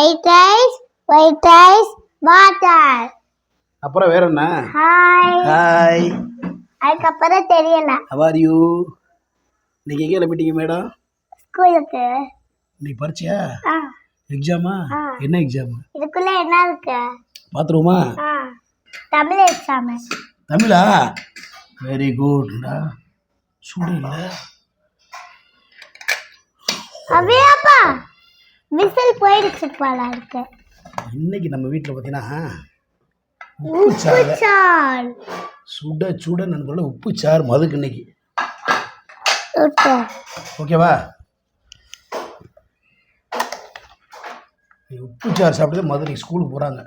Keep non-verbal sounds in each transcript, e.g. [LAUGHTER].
White rice white rice water அப்புறம் வேற என்ன? ஹாய் ஹாய் அதுக்கப்புறம் தெரியல. ஹவ் யூ இன்னைக்கு எங்கே கிளம்பிட்டீங்க மேடம் ஸ்கூலுக்கு இன்னைக்கு பரிச்சையா எக்ஸாமா. என்ன எக்ஸாம் இதுக்குள்ள என்ன இருக்கு? பார்த்துருவோமா ஆ. தமிழ் எக்ஸாம் தமிழா? வெரி குட்டா சூடு இல்லை. அப்படியாப்பா விசில் போயிடுச்சு போல இருக்கு. இன்னைக்கு நம்ம வீட்டில் பார்த்தீங்கன்னா உப்பு சாறு சுட சுட நண்பர்கள உப்பு சாறு மதுக்கு இன்னைக்கு. ஓகேவா? உப்பு சாறு சாப்பிட்டு மது நீ ஸ்கூலுக்கு போகிறாங்க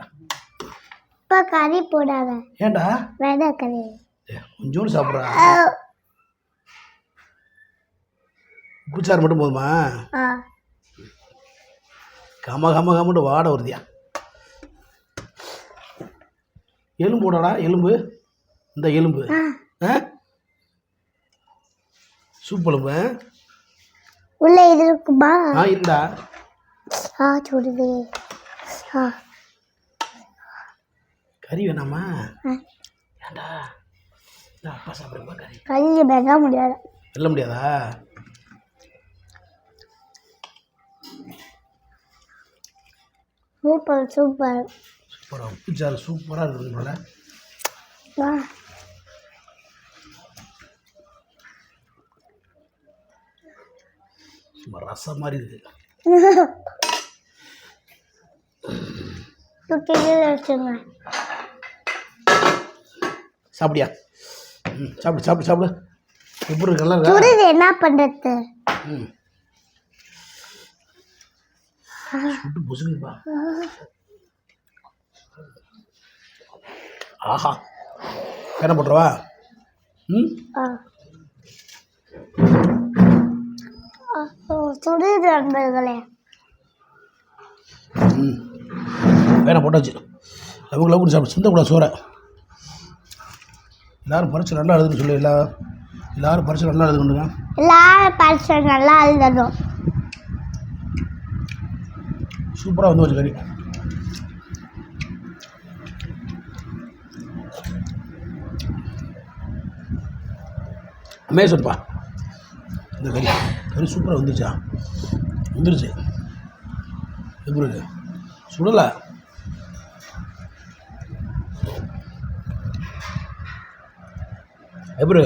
இப்போ கறி போடாத. ஏன்டா? வெதை கறி. கொஞ்சோண்டு சாப்பிட்றா. உப்பு சாறு மட்டும் போதுமா? ஆ. கம கம கமட்டு வாட வருதியா? எலும்பு போடாடா எலும்பு. இந்த எலும்பு. ஆ. ஆ? சூப் எலும்பு ஆ? உள்ள இது இருக்குமா? ஆ இருந்தா ஆ சுடுது ஆ. கறி வேணாமா? நான் அப்பா சாப்பிடுமா கறி. கறி மெல்ல முடியாது. வெல்ல முடியாதா? Super super. சூப்பராக உப்பு சாறு சூப்பராக இருக்குது சும்மா ரசம் மாதிரி [LAUGHS] வச்சுங்க. சாப்பிடியா? ம் சாப்பிடு சாப்பிடு சாப்பிடு. எப்படி இருக்கு இருக்கா சுடுது என்ன பண்ணுறது ம். சுட்டு பொசுக்குப்பா ஆஹா என்ன போட்டுருவா ம் சுடுது நண்பர்களே ம் வேணா போட்டாச்சு லவங்க லவ் சாப்பிடு சிந்தக்கூடாது சோறை எல்லாரும் பரிச்சு நல்லா எழுதுன்னு சொல்லு எல்லா எல்லாரும் பரிச்சு நல்லா எழுதுண்டுங்க எல்லாரும் பரிசு நல்லா எழுதணும் சூப்பராக வந்து வச்சு கறி. அமேசன்ப்பா இந்த கறி. கறி சூப்பராக வந்துருச்சா? வந்துருச்சு. எப்படி இருக்கு? சுடலை. எப்படி?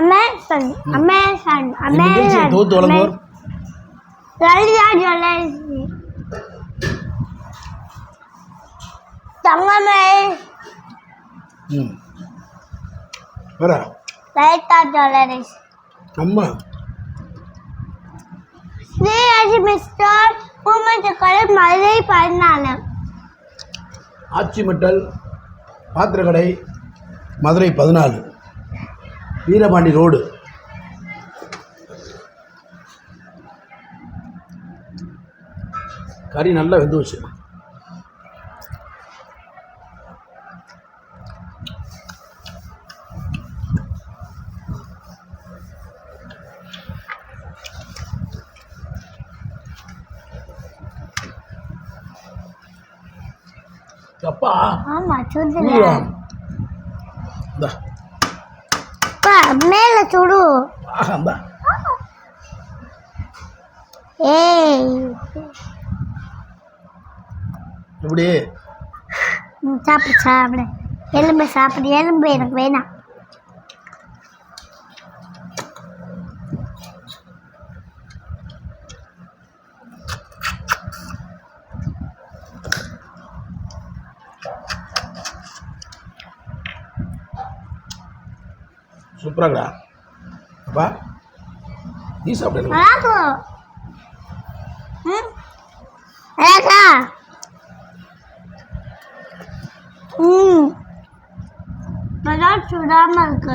அமேசான் அமேசான் அமேசான் தொகுத்து வழங்குவோர் லலிதா ஜுவல்லர்ஸ் தங்கமே வேற லலிதா ஜுவல்லர்ஸ் அம்மா. ஸ்ரீராஜி மிஸ்டர் பூமத்துக்கள் மதுரை பதினாலு ஆச்சிமட்டல் பாத்திரக்கடை மதுரை பதினாலு. வீரபாண்டி ரோடு. கறி நல்லா வெந்து வச்சு அப்பா ஆமா சுடுல அப்பா, மேல சுடு. இந்தா. ஏய். எப்படி? ம், சாப்பிடு சாப்பிடு. எலும்பு சாப்பிடு எலும்பு எனக்கு வேணாம். சூப்பராங்கடா அப்பா நீ சாப்பிடு அழகு ம் அழகா ம் நல்லா சுடாம இருக்கு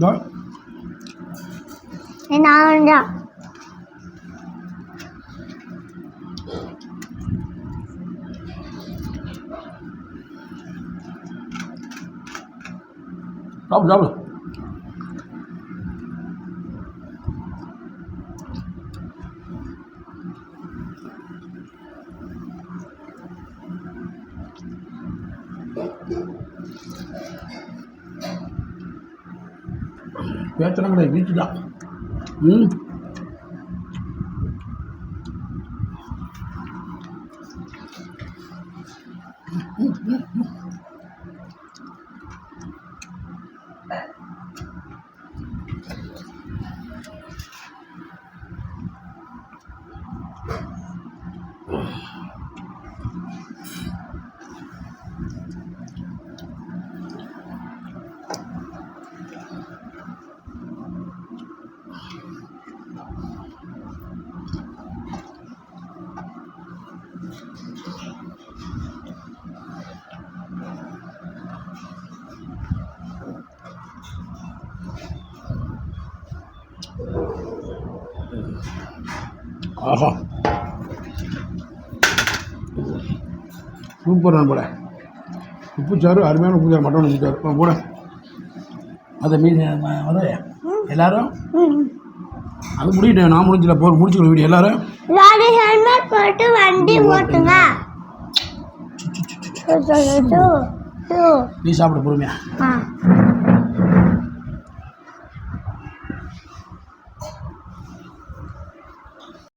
தான் இருக்கு நண்பர்களே ம் பேச்செல்லாம் கிடையாது ஒன்று வீழ்ச்சிட்டேன் இதோ நான் தான் சாப்பிடு சாப்பிடு பேச்செல்லாம் கிடையாது வீட்டு தான் ம் Mm-hmm. ஆஹா. சூப்பர் நண்பட உப்புச்சாறு அருமையான உப்புச்சாறு மட்டன் உப்புச்சாறு. போட. அதை மீன் வந்து எல்லாரும்? அது முடிக்கிட்டேன் நான் முடிஞ்சல போ முடிச்சுக்கணும் வீடியோ எல்லாரும்? லாரி ஹெல்மெட் போட்டு வண்டி ஓட்டுங்க. நீ சாப்பிட பொறுமையா?